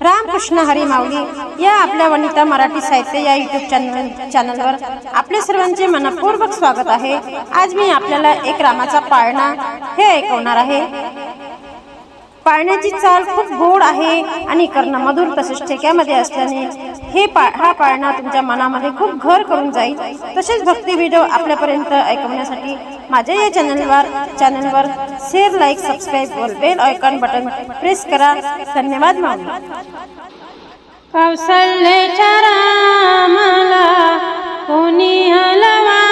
रामकृष्ण हरी माऊली या आपल्या वनिता मराठी साहित्य या युट्यूब चॅनल चॅनलवर आपले सर्वांचे मनपूर्वक स्वागत आहे. आज मी आपल्याला एक रामाचा पाळणा हे ऐकवणार आहे. पाळण्याची चाल खूप गोड आहे आणि कर्ण मधुर तसेच ठेक्यामध्ये असल्याने हे पा हा पाळणा तुमच्या मनामध्ये खूप घर करून जाईल. तसेच भक्ती व्हिडिओ आपल्यापर्यंत ऐकवण्यासाठी माझ्या या चॅनलवर चॅनलवर शेअर लाईक सबस्क्राईब व बेल आयकॉन बटन प्रेस करा. धन्यवाद माऊली. कौशल्याच्या मला कोणी हलवा?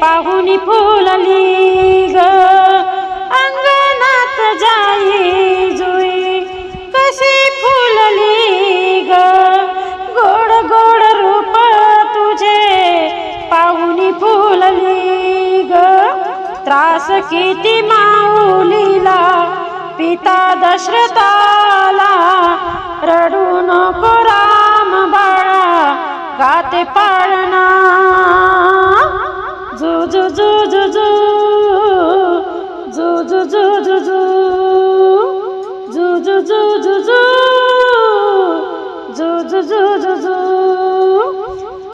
পাহুনি ফুললি फुलली ग त्रास किती माऊलीला पिता दशरथाला रडू नको राम बाळा गाते पाळणा जु जु जु जु जु जु जु जु जु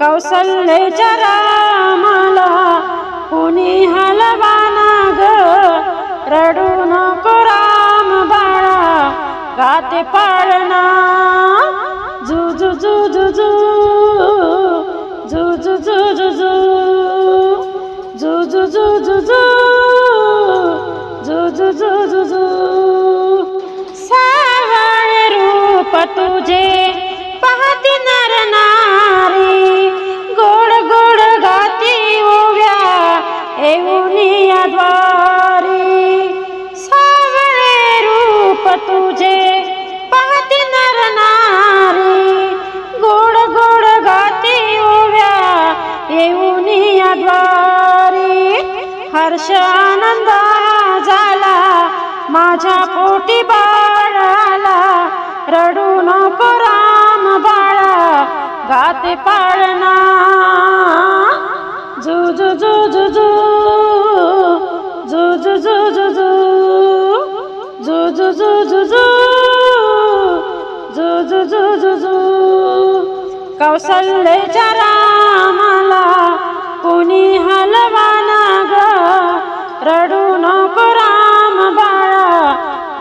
जु जु जु रामाला कुणी हलवाना ग रडू नको राम बाळा गाते पाळणा जुजू जुजू जु जु जु जुजू जु जु जु जु सावळ रूप तुझे हर्ष आनंद झाला माझ्या पोटी बाळाला न पुराम बाळा गाते पाळणा जुजू झू झू झू झू झू जुजू कौशल्याच्या रामाला कोणी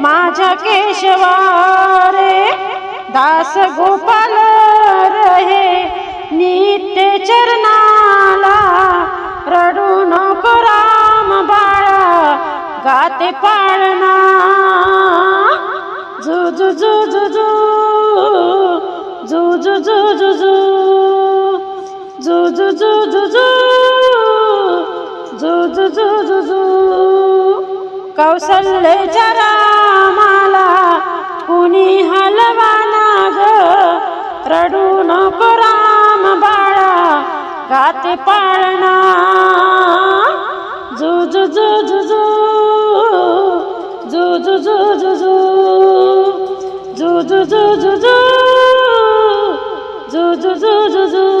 माझ्या केशवारे दास गोपाल रे नित्य चरणाला रडू नको राम बाळा गाते पाळणा जु जुजू जु जु जु जु जुजू जु जु कौशल्य चरा कुणी हलवाना ग रडू नको राम बाळा गाते पाळणा जु जु जुजु जु जु जुजु जु जुजु जु